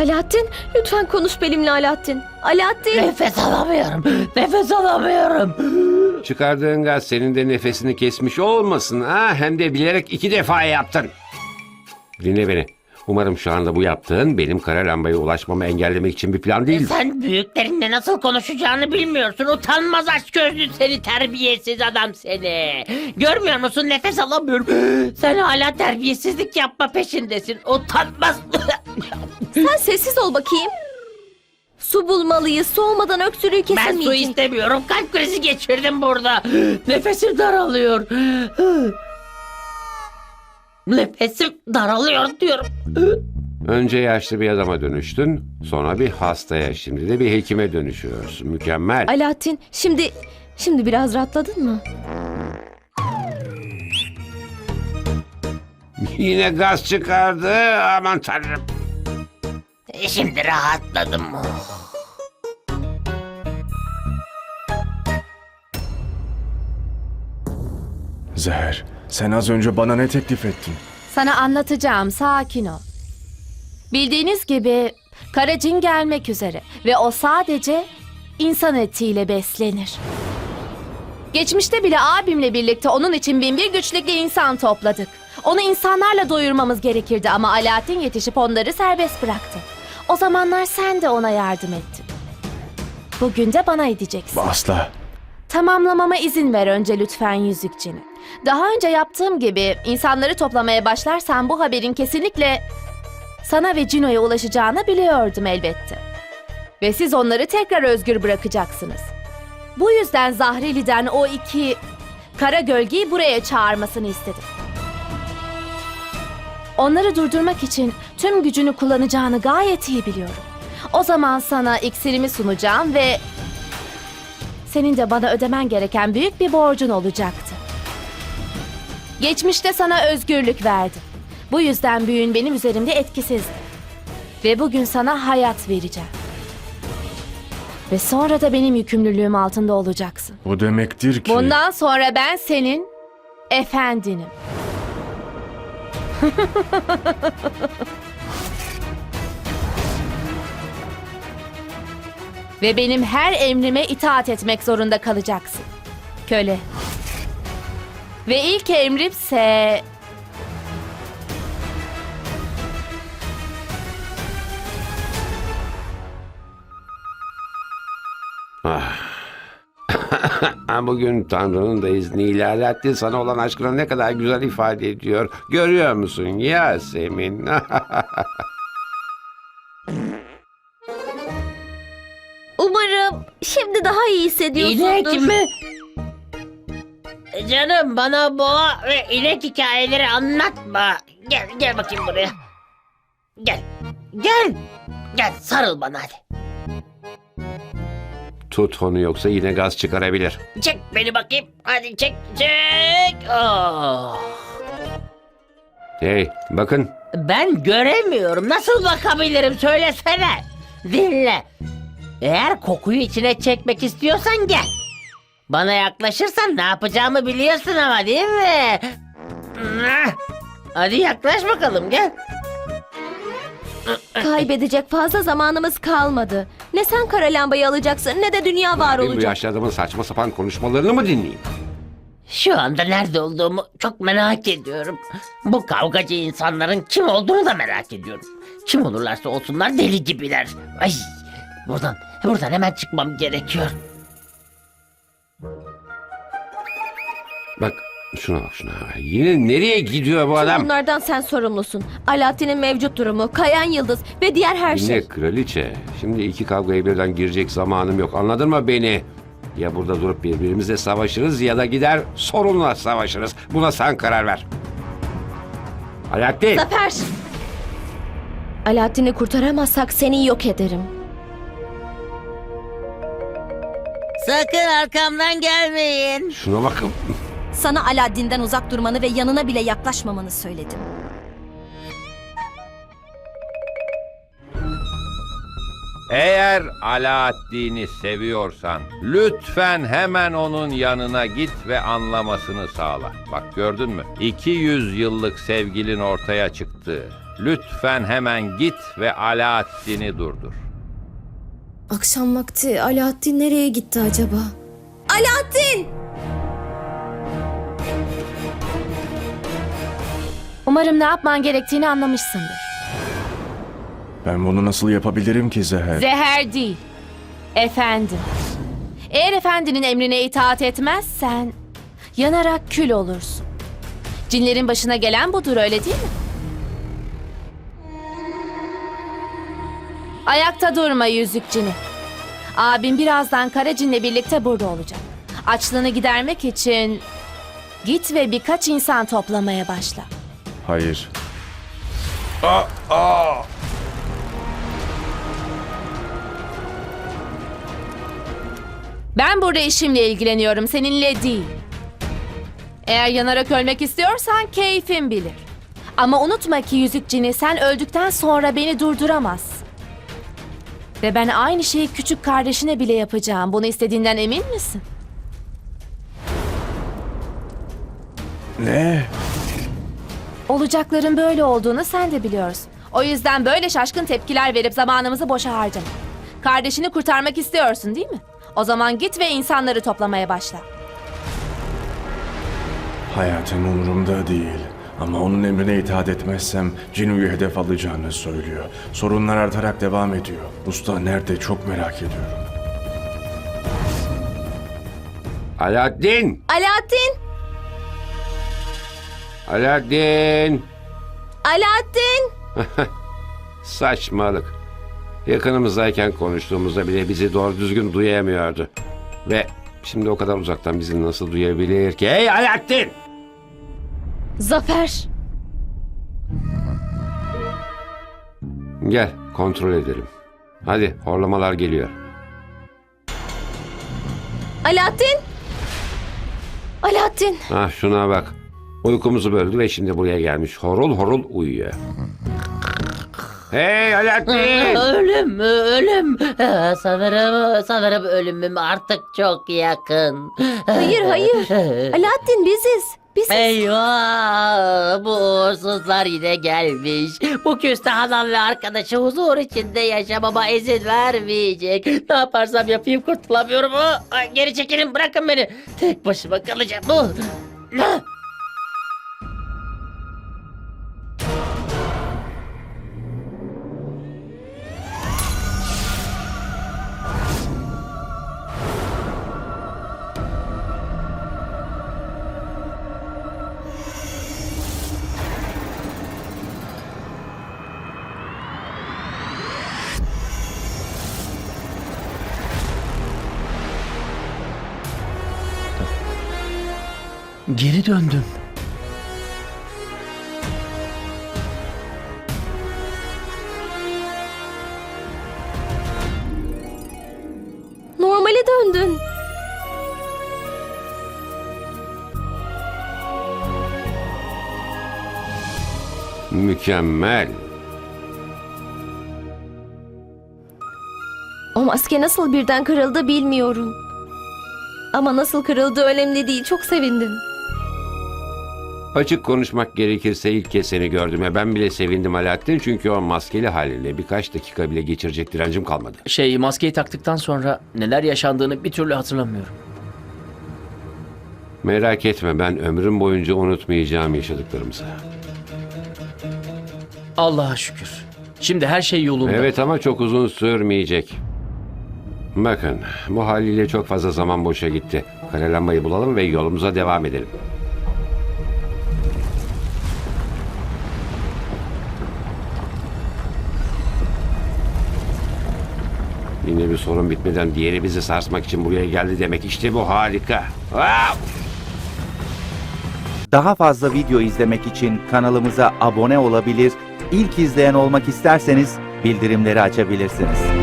Alaaddin lütfen konuş benimle Alaaddin. Alaaddin. Nefes alamıyorum. Nefes alamıyorum. Çıkardığın gaz senin de nefesini kesmiş olmasın ha? Hem de bilerek iki defa yaptın. Dinle beni. Umarım şu anda bu yaptığın benim kara lambaya ulaşmamı engellemek için bir plan değil. Sen büyüklerinle nasıl konuşacağını bilmiyorsun. Utanmaz aç gözlü seni terbiyesiz adam seni. Görmüyor musun nefes alamıyorum. Sen hala terbiyesizlik yapma peşindesin. Utanmaz. Sen sessiz ol bakayım. Su bulmalıyız. Su olmadan öksürüğü ben kesilmeyecek. su istemiyorum. Kalp krizi geçirdim burada. Nefesim daralıyor. Nefesim daralıyor diyorum. Önce yaşlı bir adama dönüştün, sonra bir hastaya, şimdi de bir hekime dönüşüyorsun. Mükemmel. Alaaddin şimdi şimdi biraz rahatladın mı? Yine gaz çıkardı. Aman tanrım. Şimdi rahatladım. Zehir, sen az önce bana ne teklif ettin? Sana anlatacağım, sakin ol. Bildiğiniz gibi kara cin gelmek üzere ve o sadece insan etiyle beslenir. Geçmişte bile abimle birlikte onun için bin bir güçlükle insan topladık. Onu insanlarla doyurmamız gerekirdi ama Alaaddin yetişip onları serbest bıraktı. O zamanlar sen de ona yardım ettin. Bugün de bana edeceksin. Asla. Tamamlamama izin ver önce lütfen yüzükçini. Daha önce yaptığım gibi insanları toplamaya başlarsan bu haberin kesinlikle sana ve Cino'ya ulaşacağını biliyordum elbette. Ve siz onları tekrar özgür bırakacaksınız. Bu yüzden Zahreli'den o iki kara gölgeyi buraya çağırmasını istedim. Onları durdurmak için tüm gücünü kullanacağını gayet iyi biliyorum. O zaman sana iksirimi sunacağım ve senin de bana ödemen gereken büyük bir borcun olacaktı. Geçmişte sana özgürlük verdim. Bu yüzden büyün benim üzerimde etkisizdi. Ve bugün sana hayat vereceğim. Ve sonra da benim yükümlülüğüm altında olacaksın. Bu demektir ki... Bundan sonra ben senin efendinim. Ve benim her emrime itaat etmek zorunda kalacaksın. Köle. Ve ilk emrimse... Ha, Bugün Tanrı'nın da izniyle Alaaddin sana olan aşkını ne kadar güzel ifade ediyor. Görüyor musun Yasemin? Umarım şimdi daha iyi hissediyorsundur. İnek mi? E, Canım bana boğa ve inek hikayeleri anlatma. Gel gel bakayım buraya. Gel. Gel. Gel sarıl bana hadi. Tut onu yoksa yine gaz çıkarabilir. Çek beni bakayım. Hadi çek çek. Oh. Hey bakın Ben göremiyorum. Nasıl bakabilirim söylesene. Dinle. Eğer kokuyu içine çekmek istiyorsan gel. Bana yaklaşırsan ne yapacağımı biliyorsun ama değil mi? Hadi yaklaş bakalım gel. Kaybedecek fazla zamanımız kalmadı. Ne sen kara lambayı alacaksın ne de dünya var benim bu olacak. yaşlı adamın saçma sapan konuşmalarını mı dinleyeyim? Şu anda nerede olduğumu çok merak ediyorum. Bu kavgacı insanların kim olduğunu da merak ediyorum. Kim olurlarsa olsunlar deli gibiler. Ay, buradan, buradan hemen çıkmam gerekiyor. Şuna bak şuna. Yine nereye gidiyor bu adam? Bunlardan sen sorumlusun. Alaaddin'in mevcut durumu, Kayan Yıldız ve diğer her şey. Dinle kraliçe. Şimdi iki kavgaya birden girecek zamanım yok. Anladın mı beni? Ya burada durup birbirimizle savaşırız ya da gider sorunla savaşırız. Buna sen karar ver. Alaaddin. Zafer! Alaaddin'i kurtaramazsak seni yok ederim. Sakın arkamdan gelmeyin. Şuna bakın. Sana Alaaddin'den uzak durmanı ve yanına bile yaklaşmamanı söyledim. Eğer Alaaddin'i seviyorsan lütfen hemen onun yanına git ve anlamasını sağla. Bak gördün mü? 200 yıllık sevgilin ortaya çıktı. Lütfen hemen git ve Alaaddin'i durdur. Akşam vakti Alaaddin nereye gitti acaba? Alaaddin! Umarım ne yapman gerektiğini anlamışsındır. Ben bunu nasıl yapabilirim ki Zeher? Zeher değil. Efendi. Eğer efendinin emrine itaat etmezsen yanarak kül olursun. Cinlerin başına gelen budur öyle değil mi? Ayakta durma yüzük cini. Abim birazdan kara cinle birlikte burada olacak. Açlığını gidermek için git ve birkaç insan toplamaya başla. Hayır. Ben burada işimle ilgileniyorum, seninle değil. Eğer yanarak ölmek istiyorsan keyfin bilir. Ama unutma ki yüzük cini sen öldükten sonra beni durduramaz. Ve ben aynı şeyi küçük kardeşine bile yapacağım. Bunu istediğinden emin misin? Ne? Olacakların böyle olduğunu sen de biliyorsun. O yüzden böyle şaşkın tepkiler verip zamanımızı boşa harcama. Kardeşini kurtarmak istiyorsun değil mi? O zaman git ve insanları toplamaya başla. Hayatım umurumda değil. Ama onun emrine itaat etmezsem Cinu'yu hedef alacağını söylüyor. Sorunlar artarak devam ediyor. Usta nerede çok merak ediyorum. Alaaddin! Alaaddin! Alaaddin! Alaaddin! Saçmalık. Yakınımızdayken konuştuğumuzda bile bizi doğru düzgün duyamıyordu. Ve şimdi o kadar uzaktan bizi nasıl duyabilir ki? Hey Alaaddin! Zafer! Gel kontrol edelim. Hadi horlamalar geliyor. Alaaddin! Alaaddin! Ah şuna bak. Uykumuzu böldü ve şimdi buraya gelmiş. Horul horul uyuyor. Hey Alaaddin! Ölüm, ölüm. Ah, Sanırım, sanırım ölümüm artık çok yakın. Hayır hayır. Alaaddin biziz. Biziz. Eyvah! Bu uğursuzlar yine gelmiş. Bu küstah ve arkadaşı huzur içinde yaşamama izin vermeyecek. Ne yaparsam yapayım kurtulamıyorum. Ah, Geri çekilin bırakın beni. Tek başıma kalacağım. Bu. Ah! Geri döndüm. Normale döndün. Mükemmel. O maske nasıl birden kırıldı bilmiyorum. Ama nasıl kırıldığı önemli değil. Çok sevindim. Açık konuşmak gerekirse ilk kez seni gördüğüme ben bile sevindim Alaaddin. Çünkü o maskeli haliyle birkaç dakika bile geçirecek direncim kalmadı. Şey maskeyi taktıktan sonra neler yaşandığını bir türlü hatırlamıyorum. Merak etme ben ömrüm boyunca unutmayacağım yaşadıklarımızı. Allah'a şükür. Şimdi her şey yolunda. Evet ama çok uzun sürmeyecek. Bakın bu haliyle çok fazla zaman boşa gitti. Kare lambayı bulalım ve yolumuza devam edelim. Yine bir sorun bitmeden diğeri bizi sarsmak için buraya geldi demek. İşte bu harika. Daha fazla video izlemek için kanalımıza abone olabilir, ilk izleyen olmak isterseniz bildirimleri açabilirsiniz.